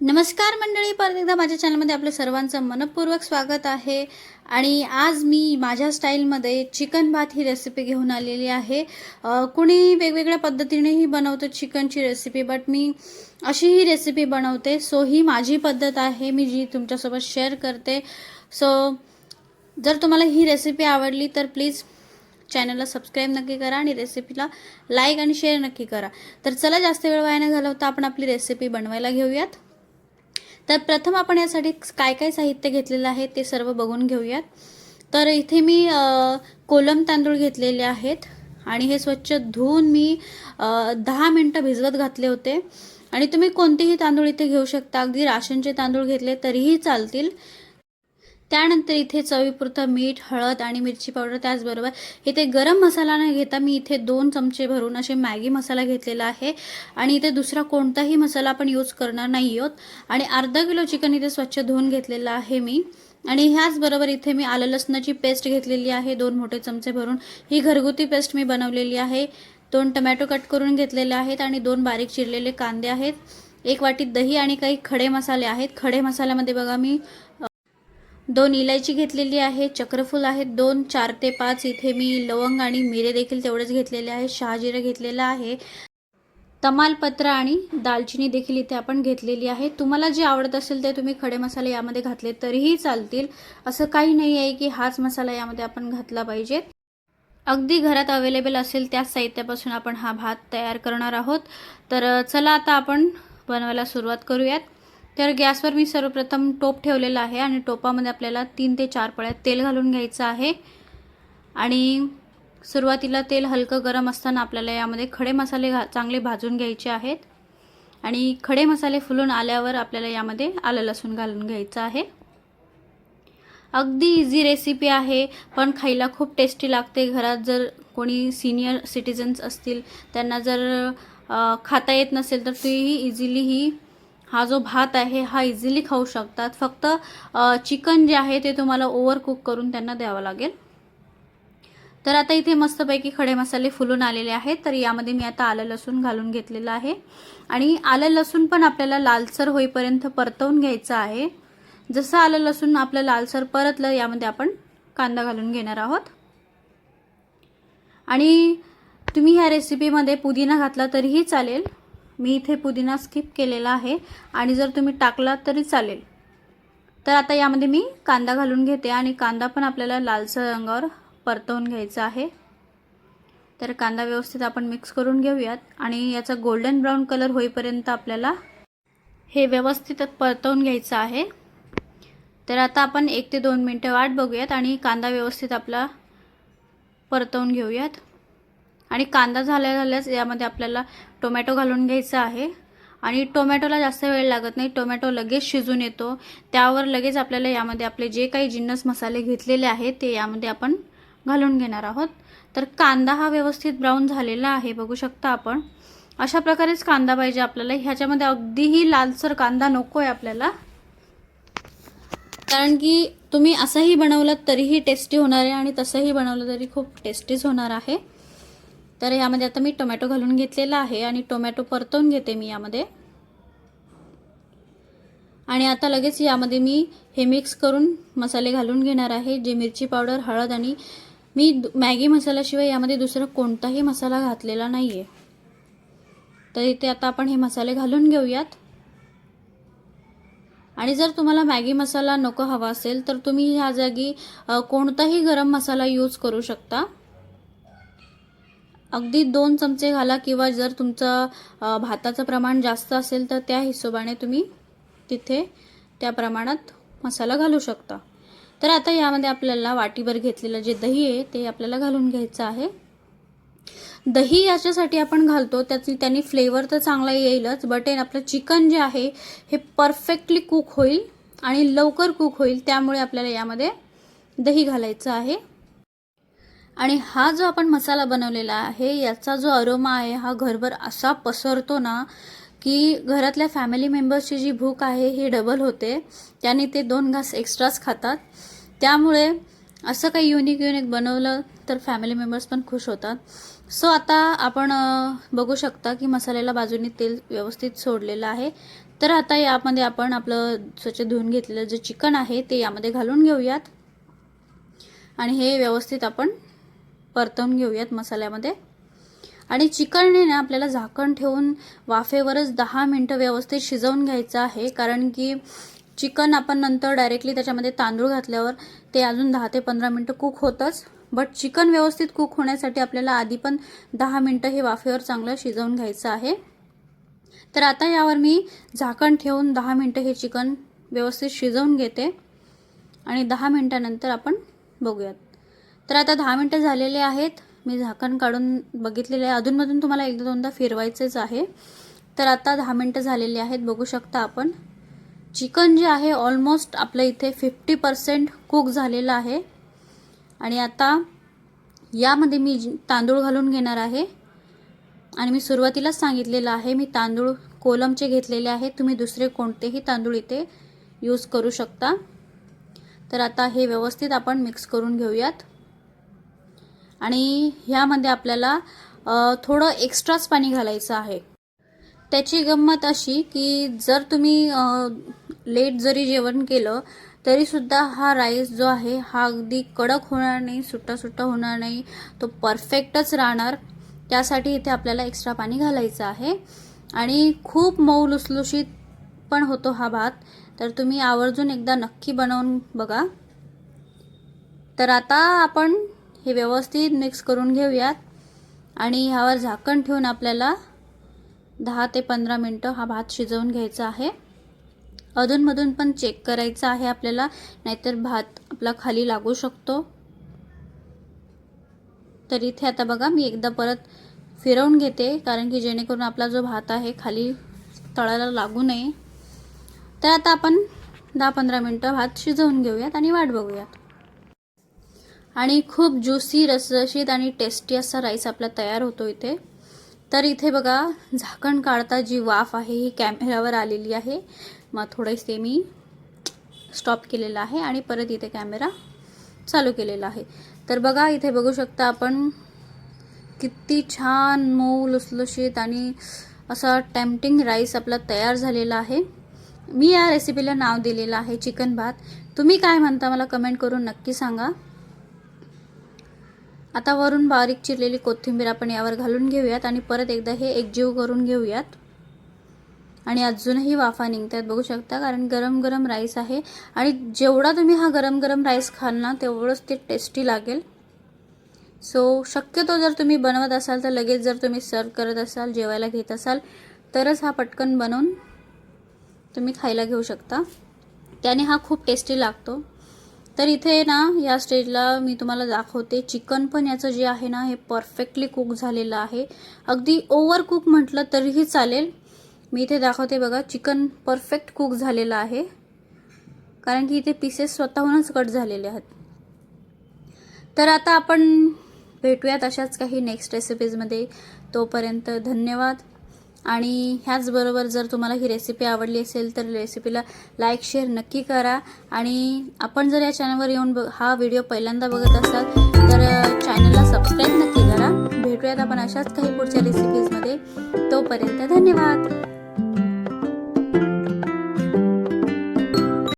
नमस्कार मंडळी परत एकदा माझ्या चॅनलमध्ये आपलं सर्वांचं मनपूर्वक स्वागत आहे. आणि आज मी माझ्या स्टाईलमध्ये चिकन भात ही रेसिपी घेऊन आलेली आहे. कुणी वेगवेगळ्या पद्धतीनेही बनवतो चिकनची रेसिपी बट मी अशी ही रेसिपी बनवते. सो ही माझी पद्धत आहे. मी जी तुमच्यासोबत शेअर करते. सो जर तुम्हाला ही रेसिपी आवडली तर प्लीज चॅनलला सबस्क्राईब नक्की करा आणि रेसिपीला लाईक आणि शेअर नक्की करा. तर चला जास्त वेळ वाया न घालवता आपण आपली रेसिपी बनवायला घेऊयात. तर प्रथम आपण यासाठी काय काय साहित्य घेतलेलं आहे ते सर्व बघून घेऊयात. तर इथे मी कोलम तांदूळ घेतलेले आहेत आणि हे स्वच्छ धुवून मी दहा मिनटं भिजवत घातले होते. आणि तुम्ही कोणतेही तांदूळ इथे घेऊ शकता. अगदी राशनचे तांदूळ घेतले तरीही चालतील. त्यानंतर इथे चवीपुरतं मीठ हळद आणि मिरची पावडर त्याचबरोबर इथे गरम मसाला न घेता मी इथे दोन चमचे भरून असे मॅगी मसाला घेतलेला आहे. आणि इथे दुसरा कोणताही मसाला आपण यूज करणार नाही आहोत आणि अर्धा किलो चिकन इथे स्वच्छ धुवून घेतलेलं आहे मी. आणि ह्याचबरोबर इथे मी आलं लसणाची पेस्ट घेतलेली आहे. दोन मोठे चमचे भरून ही घरगुती पेस्ट मी बनवलेली आहे. दोन टमॅटो कट करून घेतलेले आहेत आणि दोन बारीक चिरलेले कांदे आहेत. एक वाटी दही आणि काही खडे मसाले आहेत. खडे मसाल्यामध्ये बघा मी दोन इलायची घेतलेली आहे चक्रफूल आहेत दोन चार ते पाच. इथे मी लवंग आणि मिरे देखील तेवढेच घेतलेले आहे शहाजिरं घेतलेलं आहे. तमालपत्र आणि दालचिनी देखील इथे आपण घेतलेली आहे. तुम्हाला जे आवडत असेल ते तुम्ही खडे मसाले यामध्ये घातले तरीही चालतील. असं काही नाही आहे की हाच मसाला यामध्ये आपण घातला पाहिजे. अगदी घरात अवेलेबल असेल त्याच साहित्यापासून आपण हा भात तयार करणार आहोत. तर चला आता आपण बनवायला सुरुवात करूयात. तर गॅसवर मी सर्वप्रथम टोप ठेवलेला आहे आणि टोपामध्ये आपल्याला तीन ते चार पळ्यात तेल घालून घ्यायचं आहे. आणि सुरुवातीला तेल हलकं गरम असताना आपल्याला यामध्ये खडे मसाले घा चांगले भाजून घ्यायचे आहेत. आणि खडे मसाले फुलून आल्यावर आपल्याला यामध्ये आलं लसूण घालून घ्यायचं आहे. अगदी इझी रेसिपी आहे पण खायला खूप टेस्टी लागते. घरात जर कोणी सिनियर सिटिझन्स असतील त्यांना जर खाता येत नसेल तर ती इझिली ही हा जो भात आहे हा इझिली खाऊ शकतात. फक्त चिकन जे आहे ते तुम्हाला ओव्हर कुक करून त्यांना द्यावं लागेल. तर आता इथे मस्तपैकी खडे मसाले फुलून आलेले आहेत. तर यामध्ये मी आता आलं लसूण घालून घेतलेलं आहे. आणि आलं लसूण पण आपल्याला लालसर होईपर्यंत परतवून घ्यायचं आहे. जसं आलं लसूण आपलं लालसर परतलं यामध्ये आपण कांदा घालून घेणार आहोत. आणि तुम्ही ह्या रेसिपीमध्ये पुदिना घातला तरीही चालेल. मी इथे पुदिना स्किप केलेला आहे आणि जर तुम्ही टाकला तरी चालेल. तर आता यामध्ये मी कांदा घालून घेते आणि कांदा पण आपल्याला लालसर रंगावर परतवून घ्यायचा आहे. तर कांदा व्यवस्थित आपण मिक्स करून घेऊयात आणि याचा गोल्डन ब्राऊन कलर होईपर्यंत आपल्याला हे व्यवस्थित परतवून घ्यायचं आहे. तर आता आपण एक ते दोन मिनटं वाट बघूयात आणि कांदा व्यवस्थित आपला परतवून घेऊयात. आणि कांदा झाल्या झाल्याच यामध्ये आपल्याला टोमॅटो घालून घ्यायचा आहे. आणि टोमॅटोला जास्त वेळ लागत नाही. टोमॅटो लगेच शिजून येतो. त्यावर लगेच आपल्याला यामध्ये आपले जे काही जिन्नस मसाले घेतलेले आहेत ते यामध्ये आपण घालून घेणार आहोत. तर कांदा हा व्यवस्थित ब्राऊन झालेला आहे बघू शकता आपण. अशा प्रकारेच कांदा पाहिजे आपल्याला. ह्याच्यामध्ये अगदीही लालसर कांदा नको आहे आपल्याला. कारण की तुम्ही असंही बनवलं तरीही टेस्टी होणार आहे आणि तसंही बनवलं तरी खूप टेस्टीच होणार आहे. तर यामध्ये आता मी टोमॅटो घालून घेतलेला आहे आणि टोमॅटो परतवून घेते मी यामध्ये. आणि आता लगेच यामध्ये मी हे मिक्स करून मसाले घालून घेणार आहे जे मिरची पावडर हळद आणि मी मॅगी मसाल्याशिवाय यामध्ये दुसरा कोणताही मसाला घातलेला नाही आहे तर इथे आता आपण हे मसाले घालून घेऊयात. आणि जर तुम्हाला मॅगी मसाला नको हवा असेल तर तुम्ही ह्या जागी कोणताही गरम मसाला यूज करू शकता. अगदी दोन चमचे घाला किंवा जर तुमचं भाताचं प्रमाण जास्त असेल तर त्या हिशोबाने तुम्ही तिथे त्या प्रमाणात मसाला घालू शकता. तर आता यामध्ये आपल्याला वाटीभर घेतलेलं जे दही आहे ते आपल्याला घालून घ्यायचं आहे. दही याच्यासाठी आपण घालतो त्याची त्यांनी फ्लेवर तर चांगला येईलच बट आपलं चिकन जे आहे हे परफेक्टली कुक होईल आणि लवकर कुक होईल त्यामुळे आपल्याला यामध्ये दही घालायचं आहे. आणि हा जो आपण मसाला बनवलेला आहे याचा जो अरोमा आहे हा घरभर असा पसरतो ना की घरातल्या फॅमिली मेंबर्सची जी भूक आहे ही डबल होते. त्याने ते दोन घास एक्स्ट्राच खातात. त्यामुळे असं काही युनिक युनिक बनवलं तर फॅमिली मेंबर्स पण खुश होतात. सो आता आपण बघू शकता की मसाल्याला बाजूने तेल व्यवस्थित सोडलेलं आहे. तर आता यामध्ये आपण आपलं स्वच्छ धुवून घेतलेलं जे चिकन आहे ते यामध्ये घालून घेऊयात. आणि हे व्यवस्थित आपण परतवून घेऊयात मसाल्यामध्ये. आणि चिकनने ना आपल्याला झाकण ठेवून वाफेवरच दहा मिनटं व्यवस्थित शिजवून घ्यायचं आहे. कारण की चिकन आपण नंतर डायरेक्टली त्याच्यामध्ये तांदूळ घातल्यावर ते अजून दहा ते पंधरा मिनटं कुक होतंच. बट चिकन व्यवस्थित कुक होण्यासाठी आपल्याला आधी पण दहा मिनटं हे वाफेवर चांगलं शिजवून घ्यायचं आहे. तर आता यावर मी झाकण ठेवून दहा मिनटं हे चिकन व्यवस्थित शिजवून घेते. आणि दहा मिनटानंतर आपण बघूयात. तर आता दहा मिनटं झालेले आहेत. मी झाकण काढून बघितलेले आहे. अधूनमधून तुम्हाला एकदा दोनदा फिरवायचेच आहे. तर आता दहा मिनटं झालेली आहेत. बघू शकता आपण. चिकन जे आहे ऑलमोस्ट आपलं इथे फिफ्टी पर्सेंट कुक झालेलं आहे. आणि आता यामध्ये मी तांदूळ घालून घेणार आहे. आणि मी सुरुवातीलाच सांगितलेलं आहे मी तांदूळ कोलमचे घेतलेले आहे तुम्ही दुसरे कोणतेही तांदूळ इथे यूज करू शकता. तर आता हे व्यवस्थित आपण मिक्स करून घेऊयात. आणि ह्यामध्ये आपल्याला थोडं एक्स्ट्राच पाणी घालायचं आहे. त्याची गंमत अशी की जर तुम्ही लेट जरी जेवण केलं तरीसुद्धा हा राईस जो आहे हा अगदी कडक होणार नाही सुट्टा सुट्टा होणार नाही तो परफेक्टच राहणार. त्यासाठी इथे आपल्याला एक्स्ट्रा पाणी घालायचं आहे. आणि खूप मऊ लुसलुशीत पण होतो हा भात. तर तुम्ही आवर्जून एकदा नक्की बनवून बघा. तर आता आपण हे व्यवस्थित मिक्स करून घेऊयात. आणि ह्यावर झाकण ठेवून आपल्याला दहा ते पंधरा मिनटं हा भात शिजवून घ्यायचा आहे. अधूनमधून पण चेक करायचं आहे आपल्याला नाहीतर भात आपला खाली लागू शकतो. तर इथे आता बघा मी एकदा परत फिरवून घेते कारण की जेणेकरून आपला जो भात आहे खाली तळाला लागू नये. तर आता आपण दहा पंधरा मिनटं भात शिजवून घेऊयात आणि वाट बघूयात. आणि खूप ज्युसी रसरशीत आणि टेस्टी असा राईस आपला तयार होतो इथे. तर इथे बघा झाकण काढता जी वाफ आहे ही कॅमेऱ्यावर आलेली आहे. मग थोडेसे मी स्टॉप केलेला आहे आणि परत इथे कॅमेरा चालू केलेला आहे. तर बघा इथे बघू शकता आपण किती छान मऊ लुसलुशीत आणि असा टेम्पटिंग राईस आपला तयार झालेला आहे. मी या रेसिपीला नाव दिलेलं आहे चिकन भात. तुम्ही काय म्हणता मला कमेंट करून नक्की सांगा. आता वरून बारीक चिरलेली कोथिंबीर आपण यावर घालून घेऊयात आणि परत एकदा हे एकजीव करून घेऊयात. आणि अजूनही वाफा निघतात बघू शकता कारण गरम गरम राईस आहे. आणि जेवढा तुम्ही हा गरम गरम राईस खाल ना तेवढंच ते टेस्टी लागेल. सो शक्यतो जर तुम्ही बनवत असाल तर लगेच जर तुम्ही सर्व करत असाल जेवायला घेत असाल तरच हा पटकन बनवून तुम्ही खायला घेऊ शकता. त्याने हा खूप टेस्टी लागतो. तर इथे ना या स्टेजला मी तुम्हाला दाखवते. चिकन पण याचं जे आहे ना हे परफेक्टली कुक झालेलं आहे. अगदी ओव्हर कुक म्हटलं तरीही चालेल. मी इथे दाखवते बघा चिकन परफेक्ट कुक झालेलं आहे. कारण की इथे पीसेस स्वतःहूनच कट झालेले आहेत. तर आता आपण भेटूयात अशाच काही नेक्स्ट रेसिपीजमध्ये तोपर्यंत धन्यवाद. आणि ह्याचबरोबर जर तुम्हाला ही रेसिपी आवडली असेल तर रेसिपीला लाईक शेअर नक्की करा. आणि आपण जर या चॅनलवर येऊन ब हा व्हिडिओ पहिल्यांदा बघत असाल तर चॅनलला सबस्क्राईब नक्की करा. भेटूयात आपण अशाच काही पुढच्या रेसिपीजमध्ये तोपर्यंत धन्यवाद!